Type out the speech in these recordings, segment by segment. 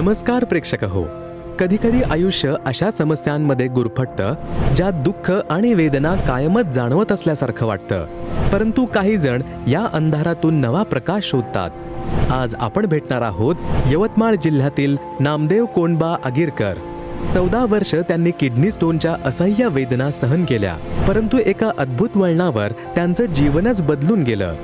नमस्कार प्रेक्षक हो. कधीकधी आयुष्य अशा समस्यांमध्ये गुरफटतं ज्यात दुःख आणि वेदना कायमच जाणवत असल्यासारखं वाटतं. परंतु काही जण या अंधारातून नवा प्रकाश शोधतात. आज आपण भेटणार आहोत यवतमाळ जिल्ह्यातील नामदेव कोंडबा आगीरकर चौदा वर्ष त्यांनी किडनी स्टोनच्या असह्य वेदना सहन केल्या परंतु एका अद्भुत वळणावर त्यांचं जीवनच बदलून गेलं.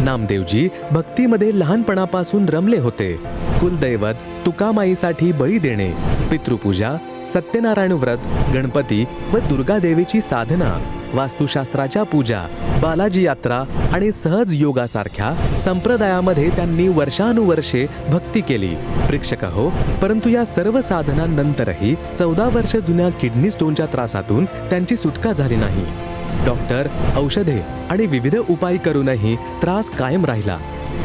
नामदेवजी भक्तीमध्ये लहानपणापासून रमले होते. कुलदैवत तुकामाईसाठी बळी देणे पितृपूजा सत्यनारायण व्रत गणपती व दुर्गादेवीची साधना वास्तुशास्त्राच्या पूजा बालाजी यात्रा आणि सहज योगासारख्या संप्रदायामध्ये त्यांनी वर्षानुवर्षे भक्ती केली. प्रेक्षक हो परंतु या सर्व साधनांनंतरही चौदा वर्ष जुन्या किडनी स्टोनच्या त्रासातून त्यांची सुटका झाली नाही. डॉक्टर औषधे आणि विविध उपाय करूनही त्रास कायम राहिला.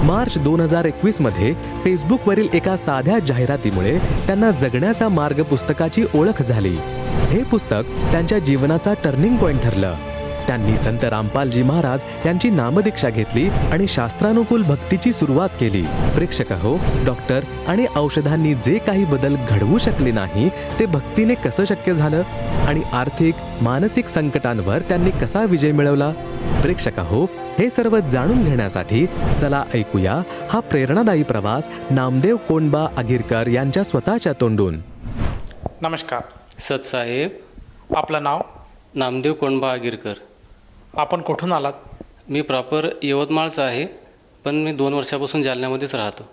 मार्च दोन हजार एकवीसमध्ये फेसबुकवरील एका साध्या जाहिरातीमुळे त्यांना जगण्याचा मार्ग पुस्तकाची ओळख झाली. हे पुस्तक त्यांच्या जीवनाचा टर्निंग पॉइंट ठरलं. त्यांनी संत रामपालजी महाराज यांची नामदीक्षा घेतली आणि शास्त्रानुकूल भक्तीची सुरुवात केली. प्रेक्षक हो डॉक्टर आणि औषधांनी जे काही बदल घडवू शकले नाही ते भक्तीने कसं शक्य झालं? आणि आर्थिक मानसिक संकटांवर त्यांनी कसा विजय मिळवला? प्रेक्षक हो हे सर्व जाणून घेण्यासाठी चला ऐकूया हा प्रेरणादायी प्रवास नामदेव कोंडबा आगीरकर यांच्या स्वतःच्या तोंडून. नमस्कार. सतसाहेब आपलं नाव? नामदेव कोंडबा आगीरकर. आपण कुठून आलात? मी प्रॉपर यवतमाळचा आहे पण मी दोन वर्षापासून जालन्यामध्येच राहतो.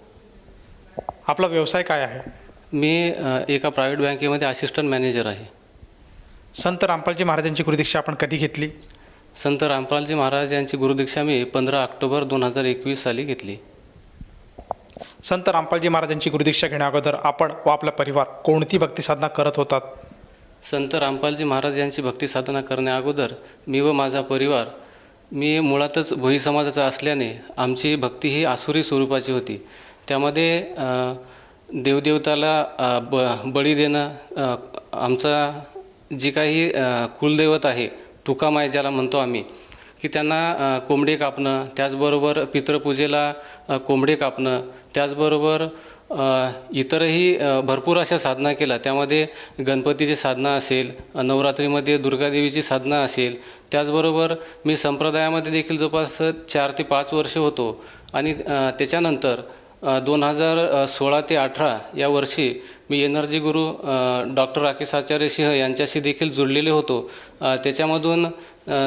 आपला व्यवसाय काय आहे? मी अ, एका प्रायव्हेट बँकेमध्ये असिस्टंट मॅनेजर आहे. संत रामपालजी महाराजांची गुरुदीक्षा आपण कधी घेतली? संत रामपालजी महाराज यांची गुरुदीक्षा मी पंधरा ऑक्टोबर दोन हजार एकवीस साली घेतली. संत रामपालजी महाराजांची गुरुदीक्षा घेण्याअगोदर आपण व आपला परिवार कोणती भक्ती साधना करत होतात? संत रामपालजी महाराज यांची भक्ती साधना करण्याअगोदर मी व माझा परिवार मी मुळातच भोई समाजाचा असल्याने आमची भक्ती ही आसुरी स्वरूपाची होती. त्यामध्ये देवदेवताला ब बळी देणं आमचा जी काही कुलदैवत आहे तुकामाय ज्याला म्हणतो आम्ही की त्यांना कोंबडे कापणं त्याचबरोबर पितृपूजेला कोंबडे कापणं त्याचबरोबर इतरही भरपूर अशा साधना केल्या. त्यामध्ये गणपतीची साधना असेल नवरात्रीमध्ये दुर्गादेवीची साधना असेल. त्याचबरोबर मी संप्रदायामध्ये देखील जवळपास चार ते पाच वर्ष होतो. आणि त्याच्यानंतर दोन हजार सोळा ते अठरा या वर्षी मी एनर्जी गुरु डॉक्टर राकेश आचार्य सिंह यांच्याशी देखील जुळलेले होतो. त्याच्यामधून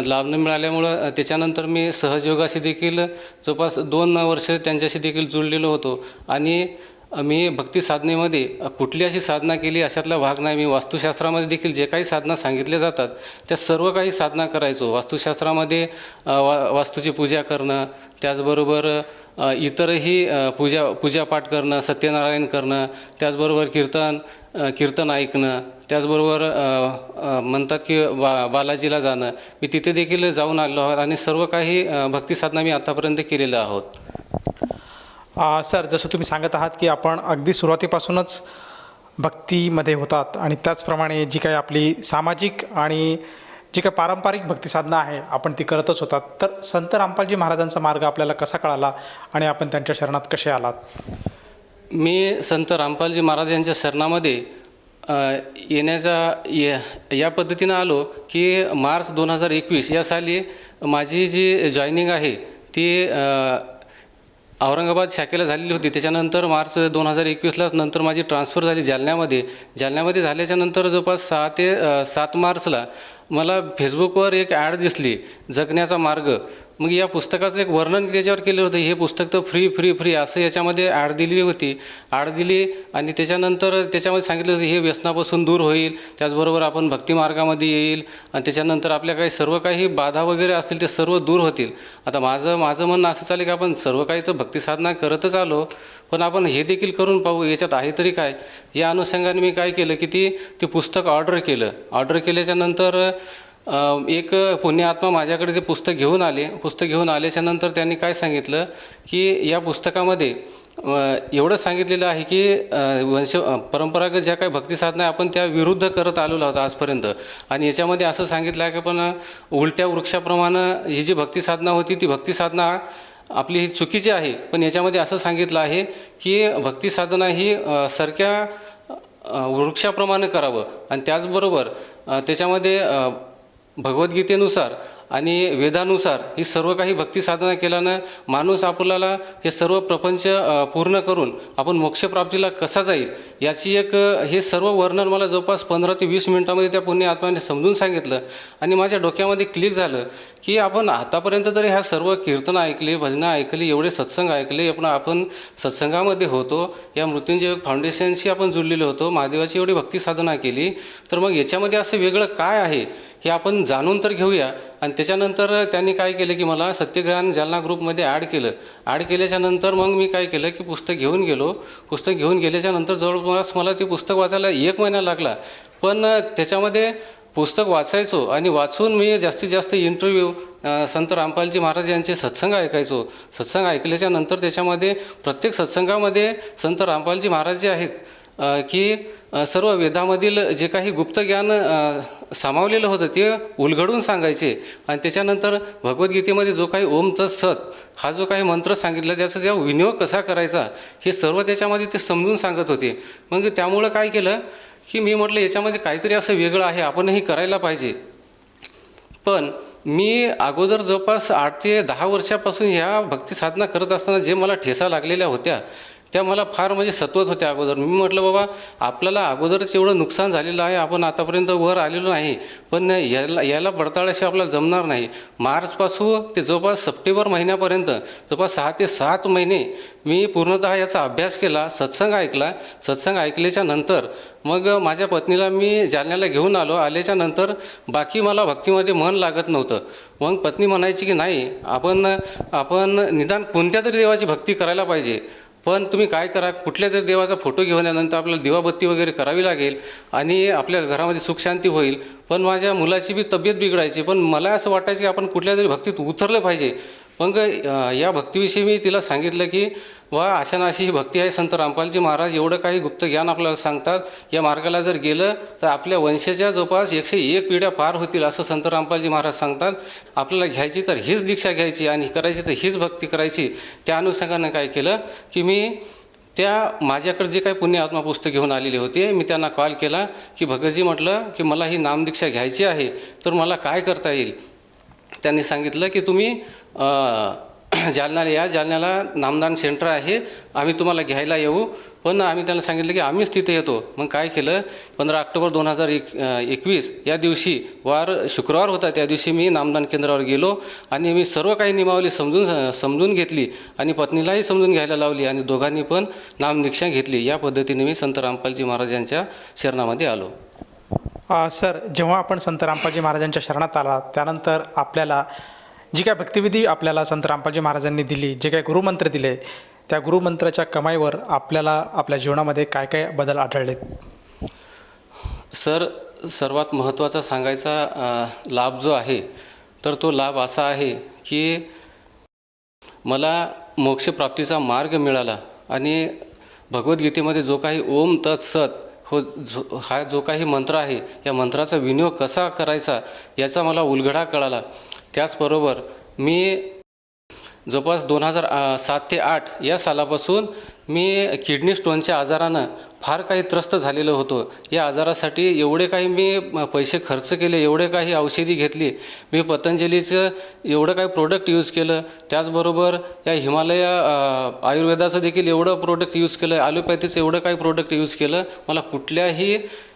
लाभ न मिळाल्यामुळं त्याच्यानंतर मी सहजयोगाशी देखील जवळपास दोन वर्ष त्यांच्याशी देखील जुळलेलो होतो. आणि मी भक्ती साधनेमध्ये कुठली अशी साधना केली अशातला भाग नाही. मी वास्तुशास्त्रामध्ये देखील जे काही साधना सांगितल्या जातात त्या सर्व काही साधना करायचो. वास्तुशास्त्रामध्ये वा वास्तूची पूजा करणं त्याचबरोबर इतरही पूजा पूजापाठ करणं सत्यनारायण करणं त्याचबरोबर कीर्तन कीर्तन ऐकणं त्याचबरोबर म्हणतात की बा बालाजीला जाणं. मी तिथे देखील जाऊन आलो आहोत आणि सर्व काही भक्ती साधना मी आतापर्यंत केलेलं आहोत. सर जसं तुम्ही सांगत आहात की आपण अगदी सुरुवातीपासूनच भक्तीमध्ये होतात आणि त्याचप्रमाणे जी काही आपली सामाजिक आणि जी काही पारंपरिक भक्तीसाधना आहे आपण ती करतच होतात. तर संत रामपालजी महाराजांचा मार्ग आपल्याला कसा कळाला आणि आपण त्यांच्या शरणात कसे आलात? मी संत रामपालजी महाराज यांच्या शरणामध्ये येण्याचा या या पद्धतीनं आलो की मार्च दोन हजार एकवीस या साली माझी जी जॉईनिंग आहे ती औरंगाबाद शाखेला झालेली होती. त्याच्यानंतर मार्च दोन हजार एकवीसलाच नंतर माझी ट्रान्सफर झाली जालन्यामध्ये. जालन्यामध्ये झाल्याच्यानंतर जवळपास सहा ते सात मार्चला मला फेसबुकवर एक ॲड दिसली जगण्याचा मार्ग. मग या पुस्तकाचं एक वर्णन त्याच्यावर केलं होतं हे पुस्तक तर फ्री फ्री फ्री असं याच्यामध्ये ॲड दिलेली होती. ॲड दिली आणि त्याच्यानंतर त्याच्यामध्ये सांगितलं होतं हे व्यसनापासून दूर होईल त्याचबरोबर आपण भक्तिमार्गामध्ये येईल आणि त्याच्यानंतर आपल्या काही सर्व काही बाधा वगैरे असतील ते सर्व दूर होतील. आता माझं माझं म्हणणं असं चालेल की आपण सर्व काही तर भक्तिसाधना करतच आलो पण आपण हे देखील करून पाहू याच्यात आहे तरी काय? या अनुषंगाने मी काय केलं की ती ते पुस्तक ऑर्डर केलं. ऑर्डर केल्याच्यानंतर एक पुण्यात्मा माझ्याकडे ते पुस्तक घेऊन आले. पुस्तक घेऊन आल्याच्यानंतर त्यांनी काय सांगितलं की या पुस्तकामध्ये एवढं सांगितलेलं आहे की वंश परंपरागत ज्या काही भक्तीसाधना आहे आपण त्या विरुद्ध करत आलेलो आहोत आजपर्यंत. आणि याच्यामध्ये असं सांगितलं आहे की पण उलट्या वृक्षाप्रमाणे ही जी भक्तिसाधना होती ती भक्तिसाधना आपली ही चुकीची आहे. पण याच्यामध्ये असं सांगितलं आहे की भक्तिसाधना ही सारख्या वृक्षाप्रमाणे करावं. आणि त्याचबरोबर त्याच्यामध्ये भगवद्गीतेनुसार आणि वेदानुसार ही सर्व काही भक्ती साधना केल्यानं माणूस आपल्याला हे सर्व प्रपंच पूर्ण करून आपण मोक्षप्राप्तीला कसा जाईल याची एक हे सर्व वर्णन मला जवळपास पंधरा ते वीस मिनिटामध्ये त्या पुण्य आत्म्याने समजून सांगितलं आणि माझ्या डोक्यामध्ये क्लिक झालं की आपण आतापर्यंत तरी ह्या सर्व कीर्तनं ऐकली भजनं ऐकली एवढे सत्संग ऐकले आपण आपण सत्संगामध्ये होतो या मृत्युंजय फाउंडेशनशी आपण जुळलेलो होतो महादेवाची एवढी भक्ती साधना केली तर मग याच्यामध्ये असं वेगळं काय आहे? हे आपण जाणून तर घेऊया. आणि त्याच्यानंतर त्यांनी काय केलं की मला सत्यग्रहण जालना ग्रुपमध्ये ॲड केलं. ॲड केल्याच्यानंतर मग मी काय केलं की पुस्तक घेऊन गेलो. पुस्तक घेऊन गेल्याच्यानंतर जवळपास मला ते पुस्तक वाचायला एक महिना लागला. पण त्याच्यामध्ये पुस्तक वाचायचो आणि वाचून मी जास्तीत जास्त इंटरव्ह्यू संत रामपालजी महाराज यांचे सत्संग ऐकायचो. सत्संग ऐकल्याच्या नंतर त्याच्यामध्ये प्रत्येक सत्संगामध्ये संत रामपालजी महाराज जे आहेत की सर्व वेदामधील जे काही गुप्त ज्ञान सामावलेलं होतं ते उलगडून सांगायचे. आणि त्याच्यानंतर भगवद्गीतेमध्ये जो काही ओम तत् सत हा जो काही मंत्र सांगितला त्याचा त्या विनियोग कसा करायचा हे सर्व त्याच्यामध्ये ते समजून सांगत होते. मग त्यामुळं काय केलं की मी म्हटलं याच्यामध्ये काहीतरी असं वेगळं आहे आपणही करायला पाहिजे. पण मी अगोदर जवळपास आठ ते दहा वर्षापासून ह्या भक्ती साधना करत असताना जे मला ठेसा लागलेल्या होत्या त्या मला फार म्हणजे सत्वत होत्या अगोदर. मी म्हटलं बाबा आपल्याला अगोदरच एवढं नुकसान झालेलं आहे आपण आतापर्यंत वर आलेलो नाही. पण याला याला पडताळाशी आपल्याला जमणार नाही. मार्चपासून ते जवळपास सप्टेंबर महिन्यापर्यंत जवळपास सहा ते सात महिने मी पूर्णतः याचा अभ्यास केला सत्संग ऐकला. सत्संग ऐकल्याच्या नंतर मग माझ्या पत्नीला मी जालन्याला घेऊन आलो. आल्याच्यानंतर बाकी मला भक्तीमध्ये मन लागत नव्हतं. मग पत्नी म्हणायची की नाही आपण आपण निदान कोणत्या तरी देवाची भक्ती करायला पाहिजे. पण तुम्ही काय करा कुठल्या तरी देवाचा फोटो घेऊन यानंतर आपल्याला दिवाबत्ती वगैरे करावी लागेल आणि आपल्या घरामध्ये सुखशांती होईल. पण माझ्या मुलाची बी तब्येत बिघडायची पण मला असं वाटायचं की आपण कुठल्या तरी भक्तीत उतरलं पाहिजे. मग या भक्तीविषयी मी तिला सांगितलं की वा अशा अशी ही भक्ती आहे संत रामपालजी महाराज एवढं काही गुप्त ज्ञान आपल्याला सांगतात. या मार्गाला जर गेलं तर आपल्या वंशाच्या जवळपास एकशे एक पिढ्या पार होतील असं संत रामपालजी महाराज सांगतात. आपल्याला घ्यायची तर हीच दीक्षा घ्यायची आणि करायची तर हीच भक्ती करायची. त्या अनुषंगानं काय केलं की मी त्या माझ्याकडे जे काही पुण्य आत्मा पुस्तक घेऊन आलेले होते मी त्यांना कॉल केला की भगतजी म्हटलं की मला ही नामदीक्षा घ्यायची आहे तर मला काय करता येईल? त्यांनी सांगितलं की तुम्ही जालन्याला या. जालन्याला नामदान सेंटर आहे. आम्ही तुम्हाला घ्यायला येऊ. हो पण आम्ही त्यांना सांगितलं की आम्हीच तिथे येतो. मग काय केलं? पंधरा ऑक्टोबर दोन हजार एक एकवीस या दिवशी वार शुक्रवार होता त्या दिवशी मी नामदान केंद्रावर गेलो आणि मी सर्व काही नियमावली समजून समजून घेतली आणि पत्नीलाही समजून घ्यायला लावली आणि दोघांनी पण नामदीक्षा घेतली. या पद्धतीने मी संत रामपालजी महाराज यांच्या शरणामध्ये आलो. सर जेव्हा आपण संत रामपालजी महाराजांच्या शरणात आला त्यानंतर आपल्याला जी काय भक्तिविधी आपल्याला संत रामपालजी महाराजांनी दिली जे काय गुरुमंत्र दिले त्या गुरुमंत्राच्या कमाईवर आपल्याला आपल्या जीवनामध्ये काय काय बदल आढळलेत? सर सर्वात महत्त्वाचा सांगायचा लाभ जो आहे तर तो लाभ असा आहे की मला मोक्षप्राप्तीचा मार्ग मिळाला आणि भगवद्गीतेमध्ये जो काही ओम तत् सत हो जो हा जो काही मंत्र आहे या मंत्राचा विनियोग कसा करायचा याचा मला उलगडा कळाला. त्याचबरोबर मी जवळपास दोन हजार सात ते आठ या सालापासून मी किडनी स्टोनच्या आजारानं फार काही त्रस्त झालेलो होतो. या आजारासाठी एवढे काही मी पैसे खर्च केले एवढे काही औषधी घेतली मी पतंजलीचं एवढं काही प्रोडक्ट यूज केलं. त्याचबरोबर या हिमालय आयुर्वेदाचं देखील एवढं प्रोडक्ट यूज केलं ॲलोपॅथीचं एवढं काही प्रोडक्ट यूज केलं. मला कुठल्याही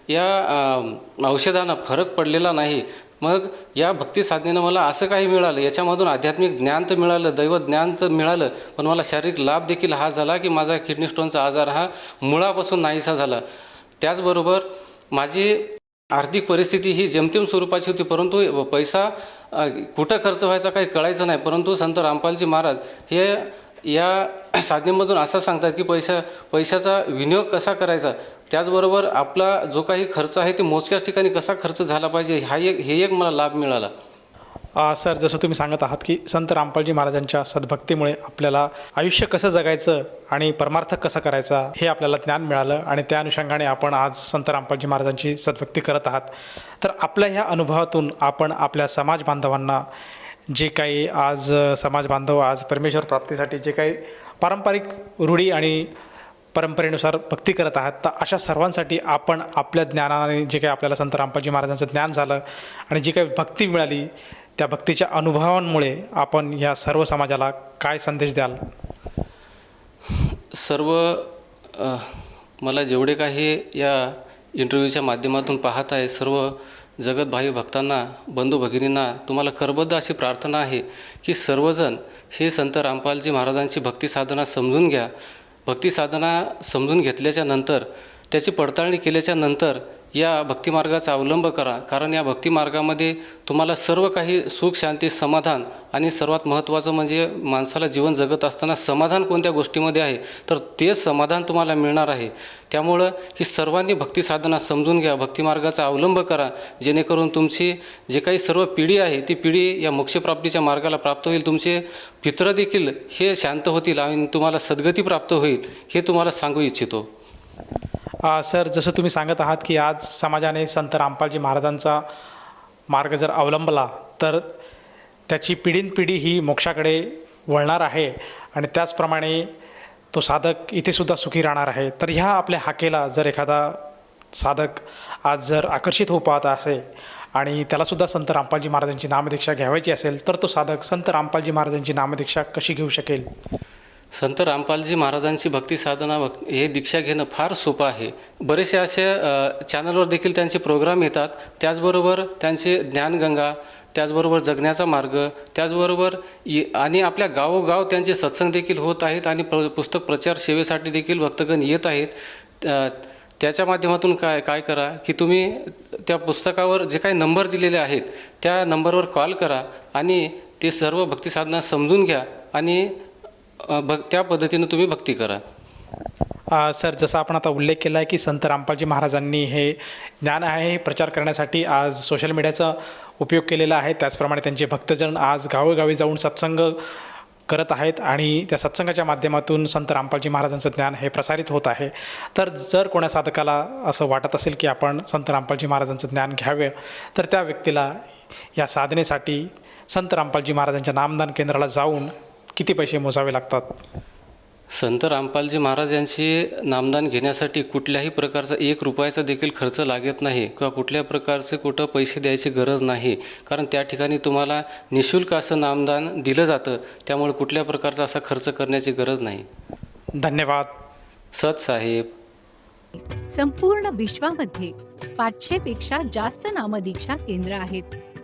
या औषधानं फरक पडलेला नाही. मग या भक्ती साधनेनं मला असं काही मिळालं याच्यामधून आध्यात्मिक ज्ञान तर मिळालं दैवज्ञान तर मिळालं पण मला शारीरिक लाभ देखील हा झाला की माझा किडनी स्टोनचा आजार हा मुळापासून नाहीसा झाला. त्याचबरोबर माझी आर्थिक परिस्थिती ही जेमतेम स्वरूपाची होती परंतु पैसा कुठं खर्च व्हायचा काही कळायचं नाही परंतु संत रामपालजी महाराज हे या साधनेमधून असं सांगतात की पैसा पैशाचा विनियोग कसा करायचा? त्याचबरोबर आपला जो काही खर्च आहे ते मोजक्याच ठिकाणी कसा खर्च झाला पाहिजे? हा एक हे एक मला लाभ मिळाला. सर जसं तुम्ही सांगत आहात की संत रामपालजी महाराजांच्या सद्भक्तीमुळे आपल्याला आयुष्य कसं जगायचं आणि परमार्थ कसा करायचा हे आपल्याला ज्ञान मिळालं आणि त्या अनुषंगाने आपण आज संत रामपालजी महाराजांची सद्भक्ती करत आहात. तर आपल्या ह्या अनुभवातून आपण आपल्या समाज बांधवांना जे काही आज समाज बांधव आज परमेश्वर प्राप्तीसाठी जे काही पारंपरिक रूढी आणि परंपरेनुसार भक्ती करत आहात तर अशा सर्वांसाठी आपण आपल्या ज्ञानाने जे काही आपल्याला संत रामपालजी महाराजांचं ज्ञान झालं आणि जी काही भक्ती मिळाली त्या भक्तीच्या अनुभवांमुळे आपण या सर्व समाजाला काय संदेश द्याल? सर्व मला जेवढे काही या इंटरव्ह्यूच्या माध्यमातून पाहत आहे सर्व जगत भक्तांना बंधू भगिनींना तुम्हाला करबद्ध अशी प्रार्थना आहे की सर्वजण हे संत रामपालजी महाराजांची भक्ती साधना समजून घ्या. भक्ती साधना समजून घेतल्याच्या नंतर त्याची पडताळणी केल्याच्यानंतर या भक्तिमार्गाचा अवलंब करा. कारण या भक्तिमार्गामध्ये तुम्हाला सर्व काही सुख शांती समाधान आणि सर्वात महत्त्वाचं म्हणजे माणसाला जीवन जगत असताना समाधान कोणत्या गोष्टीमध्ये आहे? तर ते समाधान तुम्हाला मिळणार आहे. त्यामुळं ही सर्वांनी भक्तिसाधना समजून घ्या भक्तिमार्गाचा अवलंब करा. जेणेकरून तुमची जे काही सर्व पिढी आहे ती पिढी या मोक्षप्राप्तीच्या मार्गाला प्राप्त होईल. तुमचे पित्र देखील हे शांत होतील आणि तुम्हाला सद्गती प्राप्त होईल हे तुम्हाला सांगू इच्छितो. सर जसं तुम्ही सांगत आहात की आज समाजाने संत रामपालजी महाराजांचा मार्ग जर अवलंबला तर त्याची पिढीनपिढी ही मोक्षाकडे वळणार आहे आणि त्याचप्रमाणे तो साधक इथेसुद्धा सुखी राहणार आहे. तर ह्या आपल्या हाकेला जर एखादा साधक आज जर आकर्षित होऊ पाहत असेल आणि त्यालासुद्धा संत रामपालजी महाराजांची नामदीक्षा घ्यावायची असेल तर तो साधक संत रामपालजी महाराजांची नामदीक्षा कशी घेऊ शकेल? संत रामपालजी महाराजांची भक्ती साधना भक् हे दीक्षा घेणं फार सोपं आहे. बरेचसे असे चॅनलवर देखील त्यांचे प्रोग्राम येतात. त्याचबरोबर त्यांचे ज्ञानगंगा त्याचबरोबर जगण्याचा मार्ग त्याचबरोबर आणि आपल्या गावोगाव त्यांचे सत्संग देखील होत आहेत आणि प्र पुस्तक प्रचार सेवेसाठी देखील भक्तगण येत आहेत. त्याच्या माध्यमातून काय काय करा की तुम्ही त्या पुस्तकावर जे काही नंबर दिलेले आहेत त्या नंबरवर कॉल करा आणि ते सर्व भक्तिसाधना समजून घ्या आणि भक् त्या पद्धतीनं तुम्ही भक्ती करा. अ, सर जसं आपण आता उल्लेख केला आहे की संत रामपालजी महाराजांनी हे ज्ञान आहे हे प्रचार करण्यासाठी आज सोशल मीडियाचा उपयोग केलेला आहे. त्याचप्रमाणे त्यांचे भक्तजन आज गावोगावी जाऊन सत्संग करत आहेत आणि त्या सत्संगाच्या माध्यमातून संत रामपालजी महाराजांचं ज्ञान हे प्रसारित होत आहे. तर जर कोणा साधकाला असं वाटत असेल की आपण संत रामपालजी महाराजांचं ज्ञान घ्यावे तर त्या व्यक्तीला या साधनेसाठी संत रामपालजी महाराजांच्या नामदान केंद्राला जाऊन किती पैसे मोजावे लागतात? संत रामपालजी महाराज यांची नामदान घेण्यासाठी कुठल्याही प्रकारचा एक रुपयाचा देखील खर्च लागत नाही किंवा कुठल्या प्रकारचे कुठं पैसे द्यायची गरज नाही. कारण त्या ठिकाणी तुम्हाला निशुल्क असं नामदान दिलं जातं त्यामुळे कुठल्या प्रकारचा असा खर्च करण्याची गरज नाही. धन्यवाद. सत साहेब. संपूर्ण विश्वामध्ये पाचशे पेक्षा जास्त नामदीक्षा केंद्र आहेत.